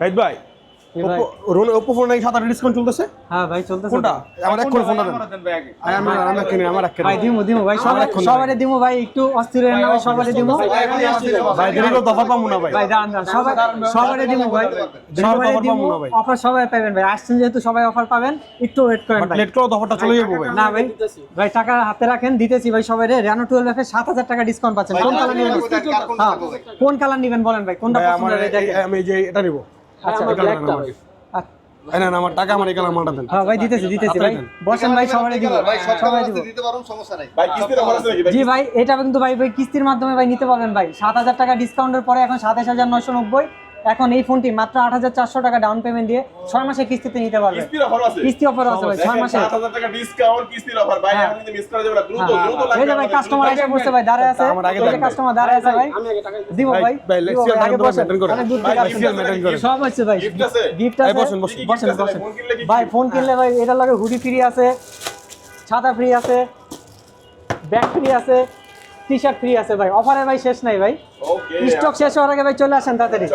Right ভাই? Oppo phone নাকি সাত আট ডিসকাউন্ট চলতেছে? হ্যাঁ ভাই চলতেছে কোনটা? আমার ফোনটা দেন। ভাই আগে। আরে আমি আমি কিনে আমার এক ভাই দিমু দিমু ভাই সবারে দিমু ভাই একটু অস্থির হয়ে না ভাই সবারে দিমু। ভাই দেরি করে দফা পাবো না ভাই। ভাই দাঁড়ান দাঁড়ান সবারে দিমু ভাই। সবারে দিমু। অফার সবাই পাবেন ভাই। আসছেন যেহেতু সবাই অফার পাবেন একটু ওয়েট করেন ভাই। লেট করে দফাটা চলে যাব ভাই। না ভাই ভাই টাকা হাতে রাখেন দিতেছি ভাই সবাই রে রেনো টুয়েলভ এফে সাত হাজার টাকা ডিসকাউন্ট পাচ্ছেন। কোন কালার নেবেন? হ্যাঁ কোন কালার নেবেন বলেন ভাই? কোনটা ভাই পছন্দ আমার আমি এই যে এটা নিব। আচ্ছা নেব। আচ্ছা, না না, আমার টাকা আমার এই কালার মালটা দেন। হ্যাঁ ভাই দিতেছি দিতেছি ভাই। বসেন ভাই সবাই দিব। ভাই সবাই দিব। দিতে পারুন সমস্যা নাই। ভাই কিস্তির অফার আছে নাকি জি ভাই এটা কিন্তু ভাই ভাই কিস্তির মাধ্যমে ভাই নিতে পারবেন ভাই। সাত হাজার টাকা ডিসকাউন্টের পরে এখন সাতাশ হাজার নয়শো নব্বই। এখন এই ফোনটি মাত্র আট হাজার চারশো টাকা ডাউন পেমেন্ট দিয়ে ছয় মাসের কিস্তিতে নিতে আছে? কিস্তি অফার আছে ভাই ছয় মাসে 7000 টাকা ডিসকাউন্ট কিস্তির অফার ভাই হ্যাঁ। মিস করা যাবে দ্রুত হ্যাঁ, দ্রুত লাগবে যে ভাই কাস্টমার এসে বসে ভাই দাঁড়ায় আছে। এই। কাস্টমার দাঁড়ায় আছে ভাই। দিব ভাই, আগে বসেন। অনেক দূর থেকে আসছেন। লেক্সিয়ার maintain সব আছে ভাই। আছে? গিফট আছে? বসেন বসেন। বসেন বসেন। ফোন কিনলে ভাই ফোন কিনলে ভাই এটার লাগে হুডি ফ্রি আছে ছাতা ফ্রি আছে ব্যাগ ফ্রি আছে টি শার্ট ফ্রি আছে ভাই। অফারে ভাই শেষ নাই ভাই। স্টক শেষ হওয়ার আগে ভাই চলে আসেন তাড়াতাড়ি।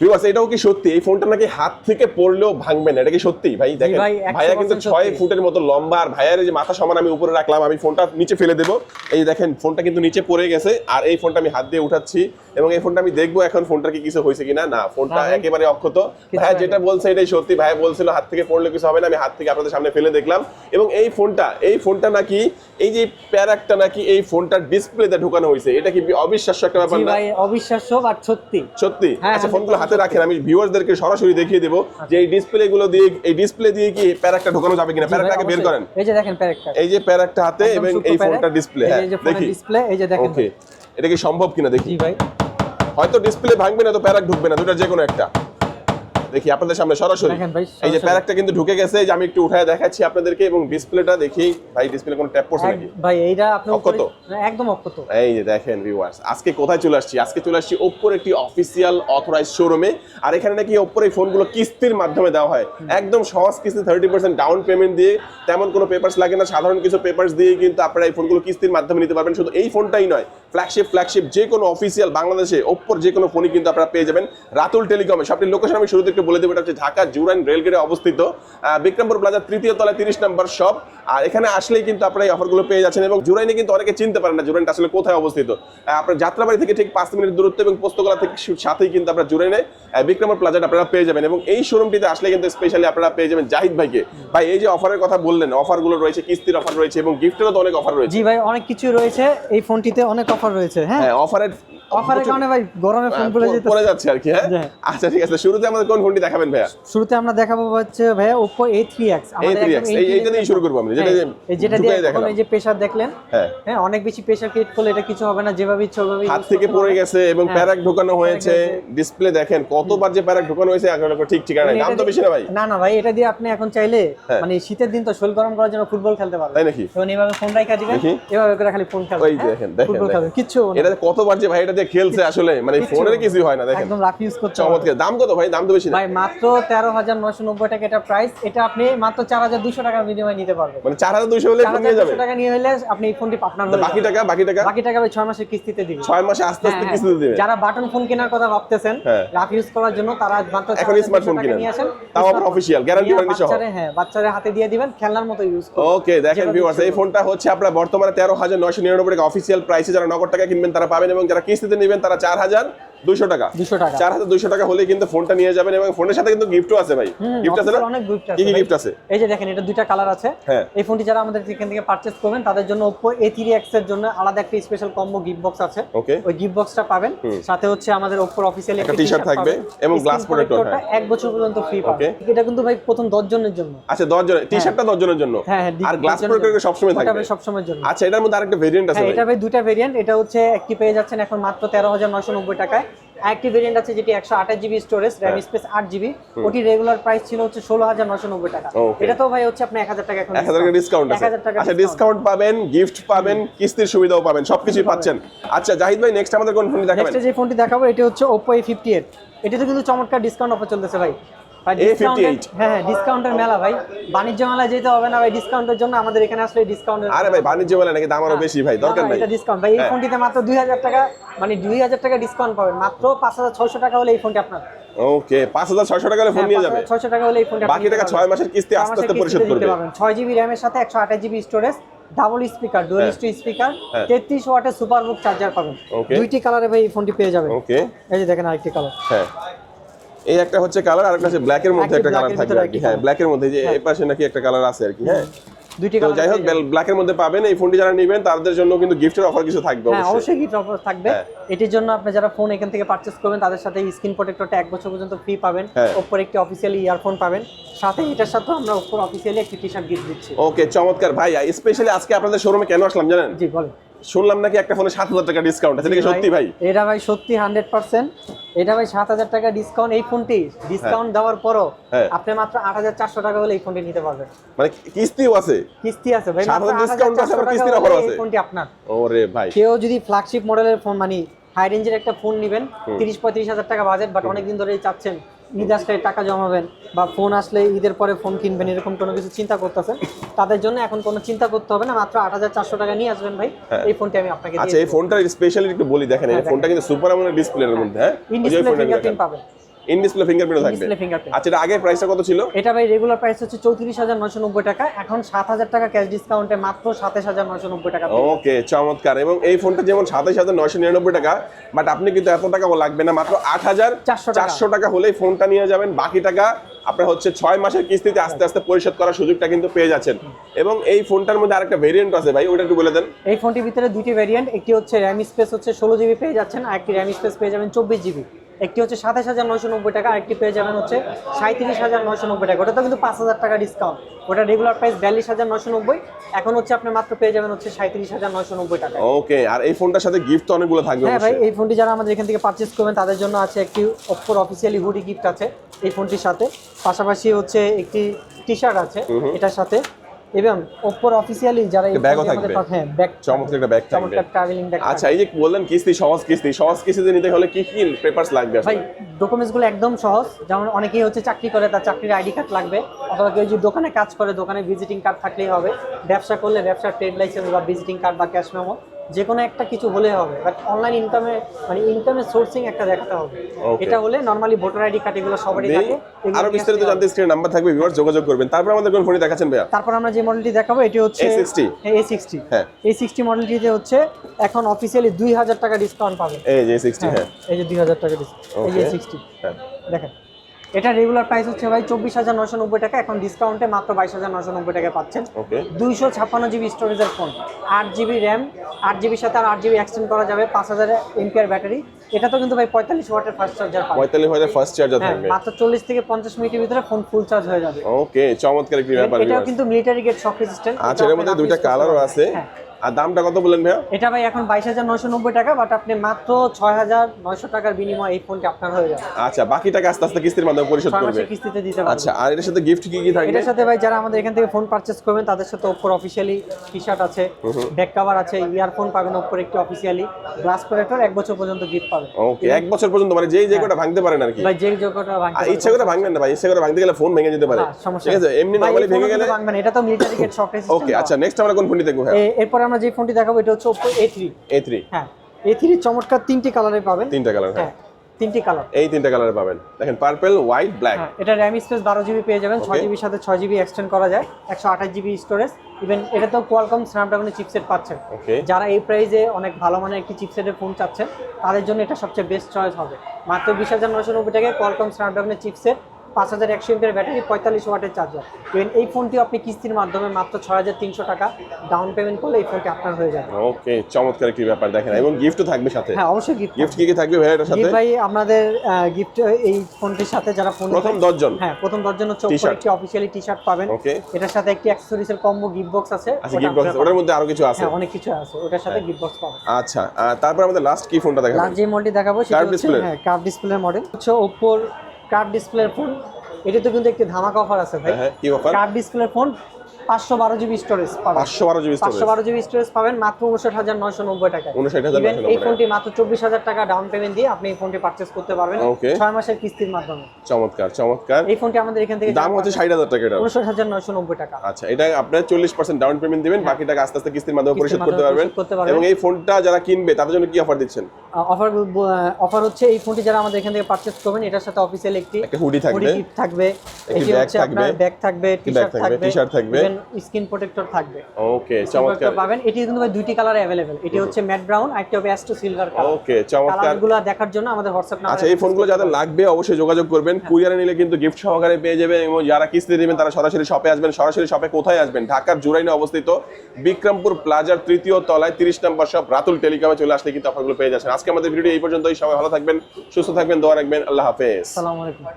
ভিউয়ার্স এটাও কি সত্যি? এই ফোনটা নাকি হাত থেকে পড়লেও ভাঙবে না এটা কি সত্যি? ভাই দেখেন ভাইয়া কিন্তু ছয় সত্যি। ফুটের মতো লম্বা আর ভাইয়ার যে মাথা সমান আমি উপরে রাখলাম আমি ফোনটা নিচে ফেলে দেবো। এই দেখেন ফোনটা কিন্তু নিচে পড়ে গেছে আর এই ফোনটা আমি হাত দিয়ে উঠাচ্ছি এবং এই ফোনটা আমি দেখব এখন ফোনটার কি কিছু হয়েছে কিনা। না ফোনটা একেবারে অক্ষত। ভাইয়া যেটা বলছে এটাই সত্যি ভাইয়া বলছিল হাত থেকে পড়লে কিছু হবে না আমি হাত থেকে আপনাদের সামনে ফেলে দেখলাম। এবং এই ফোনটা এই ফোনটা নাকি এই যে প্যারাকটা নাকি এই ফোনটার ডিসপ্লেতে ঢোকানো হয়েছে এটা কি অবিশ্বাস্য একটা ব্যাপার না? অবিশ্বাস্য বাট সত্যি? সত্যি? হ্যাঁ, আচ্ছা হ্যাঁ, ফোনগুলো হাতে রাখেন আমি ভিউয়ারদেরকে সরাসরি দেখিয়ে দেব যে এই ডিসপ্লে গুলো দিয়ে এই ডিসপ্লে দিয়ে কি প্যারাকটা ঢোকানো যাবে কিনা? প্যারাকটাকে বের করেন। এই যে দেখেন প্যারাকটা এই যে প্যারাকটা হাতে এবং এই ফোনটা ডিসপ্লে হ্যাঁ দেখি। ডিসপ্লে এই যে দেখেন। ওকে। এটা কি সম্ভব কিনা দেখি? ভাই। হয়তো ডিসপ্লে ভাঙবে না তো প্যারাক ঢুকবে না দুটার যে কোনো একটা। দেখি আপনাদের সামনে সরাসরি। এই যে প্যারাকটা কিন্তু ঢুকে গেছে যে আমি একটু উঠায় দেখাচ্ছি আপনাদেরকে এবং ডিসপ্লেটা দেখি। ভাই ডিসপ্লে কোনো ট্যাপ করছে নাকি? ভাই এইটা আপনি অক্ষত? একদম অক্ষত। এই যে দেখেন ভিউয়ার্স আজকে কোথায় চলে আসছি? আজকে চলে আসছি ওপ্পোর একটি অফিসিয়াল অথরাইজ শোরুমে আর এখানে নাকি ওপ্পোর এই ফোনগুলো কিস্তির মাধ্যমে দেওয়া হয়। একদম সহজ কিস্তি থার্টি পার্সেন্ট ডাউন পেমেন্ট দিয়ে। তেমন কোনো পেপার্স লাগে না সাধারণ কিছু পেপার্স দিয়ে কিন্তু আপনারা এই ফোনগুলো কিস্তির মাধ্যমে নিতে পারবেন। শুধু এই ফোনটাই নয় ফ্ল্যাগশিপ ফ্ল্যাগশিপ যে কোনো অফিসিয়াল বাংলাদেশে ওপ্পোর যে কোনো ফোনই কিন্তু আপনারা পেয়ে যাবেন রাতুল টেলিকমে সবটির লোকেশন আমি শুরুতে একটু বলে দেবো, এটা হচ্ছে ঢাকা জুরাইন রেলগেটে অবস্থিত। বিক্রমপুর প্লাজা তৃতীয় তলায় তিরিশ নম্বর শপ আর এখানে আসলেই কিন্তু আপনারা এই অফারগুলো পেয়ে যাচ্ছেন এবং জুরাইনে কিন্তু অনেকে চিনতে পারেন না জুরাইনটা আসলে কোথায় অবস্থিত। আপনার যাত্রাবাড়ি থেকে ঠিক পাঁচ মিনিট দূরত্ব এবং পোস্তকলা থেকে সাথেই কিন্তু আপনারা জুরাইনে বিক্রমপুর প্লাজাটা আপনারা পেয়ে যাবেন এবং এই শোরুমটিতে আসলে কিন্তু স্পেশালি আপনারা পেয়ে যাবেন জাহিদ ভাইকে। ভাই, এই যে অফারের কথা বললেন অফারগুলো রয়েছে, কিস্তির অফার রয়েছে এবং গিফটেরও তো অনেক অফার রয়েছে। জি ভাই, অনেক কিছু রয়েছে। এই ফোনটিতে অনেক অফার রয়েছে হ্যাঁ? হ্যাঁ অফারের অফারের কারণে ভাই গরমে ফোন পড়ে যেতে পড়ে যাচ্ছে আর কি হ্যাঁ? হ্যাঁ। আচ্ছা ঠিক আছে শুরুতে আমাদের কোন ফোনটি দেখাবেন ভাইয়া? শুরুতে আমরা দেখাবো হচ্ছে ভাইয়া Oppo A3X এই থ্রি এই এইটা দিয়ে শুরু করব আমি যেটা হ্যাঁ, যেটা দিয়ে ঢুকাই এখন এই যে প্রেসার দেখলেন হ্যাঁ। হ্যাঁ অনেক বেশি প্রেসার ক্রিয়েট করলে এটা কিছু হবে না যেভাবে ইচ্ছে ওইভাবে হাত থেকে পড়ে গেছে এবং হ্যাঁ। প্যারাক ঢোকানো হয়েছে। ডিসপ্লে দেখেন কতবার যে প্যারাক ঢোকানো হয়েছে এখন ঠিক ঠিকানা নাই। মানে দাম তো বেশি না ভাই। না না ভাই এটা দিয়ে আপনি এখন চাইলে হ্যাঁ। মানে শীতের দিন তো শরীর গরম করার জন্য ফুটবল খেলতে পারবেন। তাই নাকি? এবং এইভাবে ফোন রাখা দিবেন। এভাবে করে খালি ফোন খেলবেন ওই দেখেন দেখেন ফুটবল খেলবেন কিচ্ছু। এটা কতবার যে ভাই এটা দিয়ে খেলছে আসলে মানে ফোনের। কিছুই হয় না দেখেন। একদম রাফ ইউজ করতে চমৎকার। দাম কত ভাই? দাম তো বেশি না। ভাই মাত্র তেরো হাজার নয়শো নব্বই টাকা এটা প্রাইস এটা আপনি মাত্র চার হাজার দুশো টাকার বিনিময়ে নিতে পারবেন। মানে চার হাজার দুইশো হলে ফোন নিয়ে যাবে? দুশো টাকা নিয়ে হলে আপনি এই ফোনটি আপনার হয়ে বাকি টাকা বাকি টাকা? বাকি টাকা ভাই ছয় মাসের কিস্তিতে দিবেন ছয় মাসে আস্তে আস্তে হ্যাঁ, কিস্তি দিবে। যারা বাটন ফোন কেনার কথা ভাবতেছেন হ্যাঁ। রাফ ইউজ করার জন্য তারা মাত্র এখন 4,200 স্মার্টফোন কিনেন। নিয়ে আসেন। তাও আবার অফিসিয়াল গ্যারান্টি ওয়ারেন্টি সহ। বাচ্চারে হ্যাঁ বাচ্চারে হাতে দিয়ে দিবেন খেলনার মতো ইউজ করুন ওকে দেখেন ভিউয়ার্স এই ফোনটা হচ্ছে আপনার বর্তমানে তেরো হাজার নয়শো নিরানব্বই টাকা অফিসিয়াল প্রাইসে যারা নগদ টাকা কিনবেন তারা পাবেন এবং যারা কিস্তিতে নেবেন তারা চার হাজার। দুইশো টাকা। দুশো টাকা। চার হাজার দুইশো টাকা হলে কিন্তু ফোনটা নিয়ে যাবেন এবং ফোনের সাথে কিন্তু গিফটও আছে ভাই। গিফট আছে না? অনেক gift আছে কি। গিফট আছে? এই যে দেখেন এটা দুইটা কালার আছে। হ্যাঁ। এই ফোনটি যারা আমাদের এখান থেকে পারচেজ করবেন তাদের জন্য Oppo A3X এর জন্য আলাদা একটা স্পেশাল কম্বো গিফট বক্স আছে। ওকে ওই গিফট বক্সটা পাবেন। সাথে হচ্ছে আমাদের Oppo অফিসিয়াল একটা t-shirt থাকবে এবং glass protector, হ্যাঁ। এক বছর পর্যন্ত ফ্রি পাবে এটা কিন্তু ভাই প্রথম 10 জনের জন্য। আচ্ছা দশ জন টি শার্টটা দশ জনের জন্য? হ্যাঁ হ্যাঁ আর গ্লাস প্রোটেক্টর সবসময় থাকবে? ভাই সবসময়ের জন্য। আচ্ছা এটার মধ্যে আরেকটা ভেরিয়েন্ট আছে হ্যাঁ এটা ভাই দুটা ভেরিয়েন্ট এটা হচ্ছে একটি পেয়ে যাচ্ছেন এখন মাত্র তেরো হাজার নয়শো নব্বই টাকায়। আরেকটি ভেরিয়েন্ট আছে যেটি একশো আঠাশ জিবি স্টোরেজ র্যাম। স্পেস আট জিবি ওটি রেগুলার প্রাইস ছিল হচ্ছে ষোলো হাজার নয়শো নব্বই টাকা। এটা তো ভাই হচ্ছে আপনি এক হাজার টাকা এখন এক হাজার টাকা ডিসকাউন্ট আছে। 1000 টাকা আচ্ছা ডিসকাউন্ট পাবেন গিফট পাবেন কিস্তির সুবিধাও পাবেন সবকিছুই পাচ্ছেন। আচ্ছা জাহিদ ভাই নেক্সট আমাদের কোন ফোনটি দেখাবেন? নেক্সট যে ফোনটি দেখাবো এটি হচ্ছে ওপো এ ফিফটি A58 এটাতে কিন্তু চমৎকার ডিসকাউন্ট অফার চলতেছে ভাই। ভাই A58 discount-এর- হ্যাঁ হ্যাঁ ডিসকাউন্টের মেলা ভাই। বাণিজ্য মেলায় যেতে হবে না ভাই। ডিসকাউন্টের জন্য আমাদের এখানে আসলে ডিসকাউন্টের আরে ভাই বাণিজ্য মেলা নাকি দাম আরও বেশি ভাই দরকার নাই। এটা ডিসকাউন্ট ভাই এই হ্যাঁ। ফোনটিতে মাত্র দুই হাজার টাকা মানে দুই হাজার টাকা ডিসকাউন্ট পাবেন। মাত্র পাঁচ হাজার ছয়শো টাকা হলে এই ফোনটি আপনার। ওকে টাকা হলে ফোন নিয়ে যাবে। ছয়শো টাকা হলে এই ফোনটি বাকি টাকা ছয় মাসের কিস্তি আস্তে আস্তে পরিশোধ করবে ছয় জিবি র্যামের সাথে GB storage double speaker dual হ্যাঁ। স্ট্রি স্পিকার হ্যাঁ। ওয়াটের সুপার বুক চার্জার পাবেন। দুইটি কালারে ভাই এই ফোনটি পেয়ে যাবেন। ওকে এই যে দেখেন আরেকটি কালার হ্যাঁ। এই একটা হচ্ছে কালার আর একটা হচ্ছে ব্ল্যাকের মধ্যে একটা কালার থাকবে আর কি হ্যাঁ। ব্ল্যাকের মধ্যে যে এই পাশে নাকি একটা কালার আছে আর কি হ্যাঁ। দুইটি তো যাই হোক ব্ল্যাকের মধ্যে পাবেন এই ফোনটি যারা নেবেন তাদের জন্য কিন্তু গিফটের অফার কিছু থাকবে হ্যাঁ অবশ্যই। অবশ্যই গিফট অফার থাকবে। হ্যাঁ। এটির জন্য আপনি যারা ফোন এখান থেকে পারচেস করবেন তাদের সাথে স্ক্রিন প্রোটেক্টরটা এক বছর পর্যন্ত ফ্রি পাবেন। হ্যাঁ। ওপর একটি অফিসিয়ালি ইয়ারফোন পাবেন। সাথে এটার সাথেও আমরা ওপর অফিসিয়ালি একটি টি শার্ট গিফট দিচ্ছি। ওকে চমৎকার। ভাই স্পেশালি আজকে আপনাদের শোরুমে কেন আসলাম জানেন? জি বলেন। শুনলাম নাকি একটা ফোনে সাত হাজার টাকা ডিসকাউন্ট আছে নাকি সত্যি ভাই? এটা ভাই সত্যি হান্ড্রেড পার্সেন্ট এটা ভাই সাত হাজার টাকা ডিসকাউন্ট এই ফোনটি ডিসকাউন্ট দেওয়ার পরও হ্যাঁ। আপনি মাত্র আট হাজার চারশো টাকা হলে এই ফোনটি নিতে পারবেন। মানে কিস্তিও আছে? কিস্তি আছে ভাই 7,000 মাত্র discount আছে, 8,400 আবার কিস্তির হলে offer এই আছে। ফোনটি আপনার। ওরে ভাই। কেউ যদি ফ্ল্যাগশিপ মডেলের ফোন মানে হাই রেঞ্জের একটা ফোন নেবেন তিরিশ পঁয়ত্রিশ হাজার টাকা বাজেট বাট অনেকদিন ধরেই চাচ্ছেন ঈদ আসলে টাকা জমাবেন বা ফোন আসলে ঈদের পরে ফোন কিনবেন এরকম কোনো কিছু চিন্তা করতেছেন? তাদের জন্য এখন কোনো চিন্তা করতে হবে না মাত্র আট হাজার চারশো টাকা নিয়ে আসবেন ভাই। হ্যাঁ। এই ফোনটি আমি আপনাকে আচ্ছা এই ফোনটা স্পেশালি একটু বলি দেখেন এই হ্যাঁ, ফোনটা কিন্তু সুপার আমলের ডিসপ্লের মধ্যে হ্যাঁ? ইন ডিসপ্লে ফিঙ্গারপ্রিন্ট পাবেন। ইন ডিসপ্লে ফিঙ্গারপ্রিন্ট থাকবে আচ্ছা এটা আগের প্রাইসটা কত ছিল? এটা ভাই রেগুলার প্রাইস হচ্ছে চৌত্রিশ হাজার নয়শো নব্বই টাকা। এখন সাত হাজার টাকা ক্যাশ ডিসকাউন্টে মাত্র সাতাশ হাজার নয়শো নব্বই টাকা ওকে চমৎকার। এবং এই ফোনটা যেমন সাতাইশ হাজার নয়শো নিরানব্বই টাকা বাট আপনি কিন্তু এত টাকা লাগবে না মাত্র আট হাজার 400 টাকা। চারশো টাকা হলেই ফোনটা নিয়ে যাবেন। বাকি টাকা আপনার হচ্ছে ছয় মাসের কিস্তিতে আস্তে আস্তে পরিশোধ করার সুযোগটা কিন্তু পেয়ে যাচ্ছেন। এবং এই ফোনটার মধ্যে আরেকটা ভেরিয়েন্ট আছে ভাই ওটা একটু বলে দেন। এই ফোনটির ভিতরে দুটি ভ্যারিয়েন্ট একটি হচ্ছে র্যাম স্পেস হচ্ছে ষোলো জিবি পেয়ে যাচ্ছেন আর একটি র্যাম স্পেস পেয়ে যাবেন চব্বিশ জিবি একটি হচ্ছে সাতাশ হাজার নয়শো নব্বই টাকা আরেকটি পেয়ে যাবেন হচ্ছে সাঁত্রিশ হাজার নয়শো নব্বই টাকা। ওটা তো কিন্তু পাঁচ হাজার টাকা ডিসকাউন্ট ওটা রেগুলার প্রাইস বিয়াল্লিশ হাজার নয়শো নব্বই এখন হচ্ছে আপনি মাত্র পেয়ে যাবেন হচ্ছে সাঁত্রিশ হাজার নয়শো নব্বই টাকা ওকে আর এই ফোনটার সাথে গিফট তো অনেকগুলো থাকবে হ্যাঁ ভাই এই ফোনটি যারা আমাদের এখান থেকে পারচেস করবেন তাদের জন্য আছে একটি ওপ্পোর অফিসিয়ালি হুডি গিফট আছে এই ফোনটির সাথে। পাশাপাশি হচ্ছে একটি টি শার্ট আছে এটার সাথে এবং ওপর অফিসিয়ালি যারা ব্যাগও থাকবে। হ্যাঁ ব্যাগ চমৎকার একটা ব্যাগ থাকবে। ট্রাভেলিং ব্যাগ আচ্ছা এই যে বললেন কিস্তি সহজ কিস্তি সহজ কিস্তিতে নিতে হলে কি কি পেপারস লাগবে? ভাই ডকুমেন্টসগুলো একদম সহজ। যেমন অনেকেই হচ্ছে চাকরি করে তার চাকরির আইডি কার্ড লাগবে। অথবা কেউ যদি দোকানে কাজ করে দোকানে ভিজিটিং কার্ড থাকলেই হবে। ব্যবসা করলে ব্যবসার ট্রেড লাইসেন্স বা ভিজিটিং কার্ড বা ক্যাশ মেমো যে কোনো একটা কিছু হলে হবে। বাট অনলাইন ইনকামে মানে ইনকামের সোর্সিং একটা দেখাতে হবে। এটা হলে নর্মালি ভোটার আইডি কার্ড এগুলো সবারই থাকে। আরও বিস্তারিত জানতে স্ক্রিনে নাম্বার থাকবে ভিউয়ার্স যোগাযোগ করবেন। তারপর আমাদের কোন ফোনটি দেখাচ্ছেন ভাইয়া? তারপর আমরা যে মডেলটি দেখাবো এটি হচ্ছে A60 এ সিক্সটি হ্যাঁ। এই সিক্সটি মডেলটিতে হচ্ছে এখন দুই হাজার টাকা ডিসকাউন্ট পাবে এই যে সিক্সটি হ্যাঁ। এই যে দুই হাজার টাকা ডিসকাউন্ট এই যে Okay. সিক্সটি হ্যাঁ। দেখেন। এটা রেগুলার প্রাইস হচ্ছে ভাই চব্বিশ হাজার নশো নব্বই টাকা। এখন ডিসকাউন্টে মাত্র বাইশ হাজার নশো নব্বই টাকা পাচ্ছেন। ওকে। দুইশো ছাপ্পান্ন জিবি স্টোরেজের ফোন আট জিবি র্যাম আট জিবির সাথে আর আট জিবি এক্সটেন্ড করা যাবে পাঁচ হাজার এমপিআর ব্যাটারি এটা তো কিন্তু ভাই পঁয়তাল্লিশ ওয়াটের ফাস্ট চার্জার পাবেন। পঁয়তাল্লিশ হাজার ফার্স্ট চার্জার হ্যাঁ থাকবে। মাত্র চল্লিশ থেকে পঞ্চাশ মিনিটের ভিতরে ফোন ফুল চার্জ হয়ে যাবে। ওকে চমৎকার একটি ব্যাপার এটাও কিন্তু মিলিটারি গেট শক রেজিস্ট্যান্ট আচ্ছা এর মধ্যে দুইটা কালারও আছে। হ্যাঁ। আর দামটা কত ভাইয়া? এটা ভাই এখন বাইশ হাজার নয়শো নব্বই টাকা বাট আপনি মাত্র ছয় হাজার নয়শো টাকার বিনিময়ে এই ফোনটি আপনার হয়ে যাবে। আচ্ছা বাকি টাকা আস্তে আস্তে কিস্তির মাধ্যমে পরিশোধ করবে। কিস্তিতে দিতে পারবেন আচ্ছা আর এর সাথে গিফট কি কি থাকবে? এটার সাথে ভাই যারা আমাদের এখান থেকে ফোন পারচেস করবেন তাদের সাথে অফিসিয়ালি টি শার্ট আছে ব্যাক কভার আছে ইয়ারফোন পাবেন একটি অফিসিয়ালি গ্লাস প্রোটেক্টর এক বছর পর্যন্ত গিফট পাবেন। ওকে এক বছর পর্যন্ত মানে যেই হ্যাঁ। জায়গাটা ভাঙতে পারেন আর কি। ভাই যে যোগ্যটা আর ইচ্ছা করে ভাঙবেন না ভাই ইচ্ছা করে ভাঙতে গেলে ফোন ভেঙে যেতে পারে। ঠিক আছে এমনি নরমালি ভেঙে গেলে ভাঙবেন এটা তো মিলিটারি গেট শক ওকে আচ্ছা নেক্সট আমরা কোন ফোনটি দেখব হ্যাঁ এরপর আমরা যে ফোনটি দেখাবো এটা হচ্ছে থ্রি এই থ্রি হ্যাঁ এ থ্রি চমৎকার তিনটি কালারে পাবেন। তিনটা কালার হ্যাঁ। হ্যাঁ তিনটি কালার এই তিনটা কালারে পাবেন। দেখেন পার্পল হোয়াইট ব্ল্যাক হ্যাঁ এটা র্যাম স্পেস বারো জিবি পেয়ে যাবেন ছয় Okay. জিবির সাথে ছয় জিবি এক্সটেন্ড করা যায় একশো আঠাশ জিবি স্টোরেজ ইভেন এটা তো কোয়ালকম স্ন্যাপড্রাগনের চিপসেট পাচ্ছেন যারা এই প্রাইসে অনেক ভালো মানের একটি চিপসেটের ফোন চাচ্ছেন তাদের জন্য এটা সবচেয়ে বেস্ট চয়েস হবে। মাত্র বিশ হাজার নশো নব্বই টাকায় কোয়ালকম স্ন্যাপড্রাগনের চিপসেট পাঁচ হাজার একশো এমপের ব্যাটারি পঁয়তাল্লিশ ওয়াটের চার্জার। ইভেন এই ফোনটি আপনি কিস্তির মাধ্যমে মাত্র ছয় হাজার তিনশো টাকা ডাউন পেমেন্ট করলে এই ফোনটি আপনার হয়ে যাবে। ওকে চমৎকার একটি ব্যাপার দেখেন এবং গিফটও থাকবে সাথে। হ্যাঁ অবশ্যই গিফট গিফট কি কি থাকবে ভাই এটার সাথে? ভাই আপনাদের গিফট এই ফোনটির সাথে যারা ফোন প্রথম দশজন? হ্যাঁ প্রথম দশজন হচ্ছে T-shirt। একটি অফিসিয়ালি টি শার্ট পাবেন। ওকে এটার সাথে একটি অ্যাক্সেসরিজ এর কম্বো গিফট বক্স আছে। আচ্ছা গিফট বক্স ওটার মধ্যে আরও কিছু আছে? হ্যাঁ অনেক কিছু আছে। ওটার সাথে গিফট বক্স পাবেন। আচ্ছা তারপর আমাদের লাস্ট কি ফোনটা দেখাবেন লাস্ট যে মডেলটি দেখাবো সেটা হচ্ছে হ্যাঁ কার্ভ ডিসপ্লের মডেল হচ্ছে ওপ্পোর কার্ভ ডিসপ্লের ফোন এটা তো কিন্তু একটি ধামাকা অফার আছে ভাই। কার্ড কি অফার কার্ভ ডিসপ্লের ফোন পাঁচশো বারো জিবি স্টোরেজ পাবেন। পাঁচশো বারো জিবি পাঁচশো বারো জিবি স্টোরেজ পাবেন মাত্র উনষাট হাজার নয়শো নব্বই টাকা 59,990 Even এই ফোনটি মাত্র চব্বিশ হাজার টাকা ডাউন পেমেন্ট দিয়ে আপনি এই ফোনটি পারচেস করতে পারবেন। ছয় মাসের কিস্তির মাধ্যমে। চমৎকার চমৎকার। এই ফোনটি আমাদের এখান থেকে দাম হচ্ছে ষাট হাজার টাকা উনষাট হাজার নয়শো নব্বই টাকা। আচ্ছা এটা আপনার চল্লিশ পার্সেন্ট ডাউন পেমেন্ট দিবেন বাকি টাকা আস্তে আস্তে কিস্তির মাধ্যমে পরিশোধ করতে পারবেন। এবং এই ফোনটা যারা কিনবে তাদের জন্য কি অফার দিচ্ছেন? অফার অফার হচ্ছে এই ফোনটি যারা আমাদের এখান থেকে পারচেজ করবেন এটার সাথে অফিসিয়াল একটি হুডি থাকবে। থাকবে। ব্যাগ থাকবে। টি শার্ট থাকবে, t-shirt থাকবে। স্কিন প্রোটেক্টর থাকবে। ওকে চমৎকার। পাবেন। এটি কিন্তু ভাই দুইটি কালারে অ্যাভেলেবেল এটি হচ্ছে ম্যাট ব্রাউন আর একটি হবে ash to silver colour. Okay চমৎকার। কালারগুলো দেখার জন্য আমাদের হোয়াটসঅ্যাপ নাম্বার আচ্ছা এই ফোনগুলো যাদের লাগবে অবশ্যই যোগাযোগ করবেন। কুরিয়ারে নিলে কিন্তু গিফট সহকারে পেয়ে যাবেন এবং যারা কিস্তি দিবেন তারা সরাসরি শপে আসবেন। সরাসরি শপে কোথায় আসবেন? ঢাকার জুরাইনে অবস্থিত বিক্রমপুর প্লাজার তৃতীয় তলায় তিরিশ নম্বর শপ রাতুল টেলিকমে চলে আসলে কিন্তু অফারগুলো পেয়ে যাচ্ছেন। আজকে আমাদের ভিডিও এই পর্যন্তই। সবাই ভালো থাকবেন সুস্থ থাকবেন দোয়া রাখবেন। আল্লাহ হাফেজ। আসসালামু আলাইকুম।